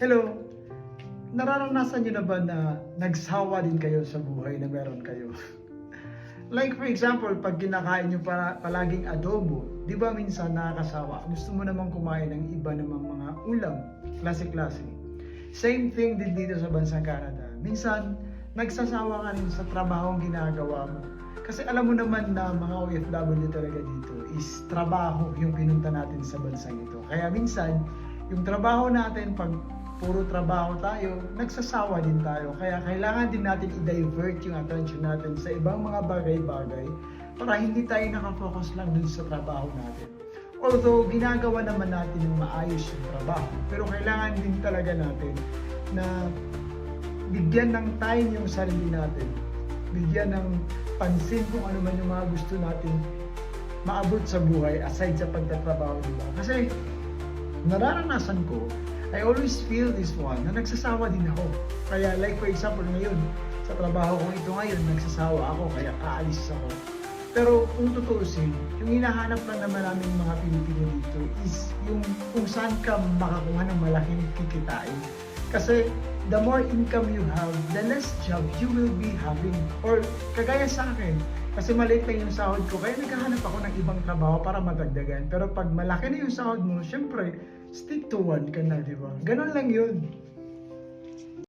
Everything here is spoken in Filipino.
Hello! Nararanasan nyo na ba na nagsawa din kayo sa buhay na meron kayo? like for example, pag kinakain nyo para, palaging adobo, di ba minsan nakakasawa? Gusto mo namang kumain ng iba namang mga ulam, klase-klase. Same thing din dito sa bansang Canada. Minsan, nagsasawa ka rin sa trabahong ginagawa mo. Kasi alam mo naman na mga OFW talaga dito is trabaho yung pinunta natin sa bansang ito. Kaya minsan, yung trabaho natin, pag puro trabaho tayo, nagsasawa din tayo. Kaya kailangan din natin i-divert yung attention natin sa ibang mga bagay-bagay para hindi tayo nakafocus lang dun sa trabaho natin. Although, ginagawa naman natin yung maayos yung trabaho. Pero kailangan din talaga natin na bigyan ng time yung sarili natin. Bigyan ng pansin kung ano man yung mga gusto natin maabot sa buhay aside sa pagtatrabaho, di ba? Kasi nararanasan ko, I always feel this one na nagsasawa din ako. Kaya like for example ngayon, sa trabaho ko ito ngayon, nagsasawa ako kaya aalis ako. Pero kung tutuusin, yung hinahanap lang naman namin mga Pilipino dito is yung kung saan ka makakuha ng malaking kikitain. Kasi the more income you have, the less job you will be having. Or kagaya sa akin, kasi maliit lang yung sahod ko, kaya naghahanap ako ng ibang trabaho para madagdagan. Pero pag malaki na yung sahod mo, syempre, stick to one ka na, di ba? Ganon lang yun.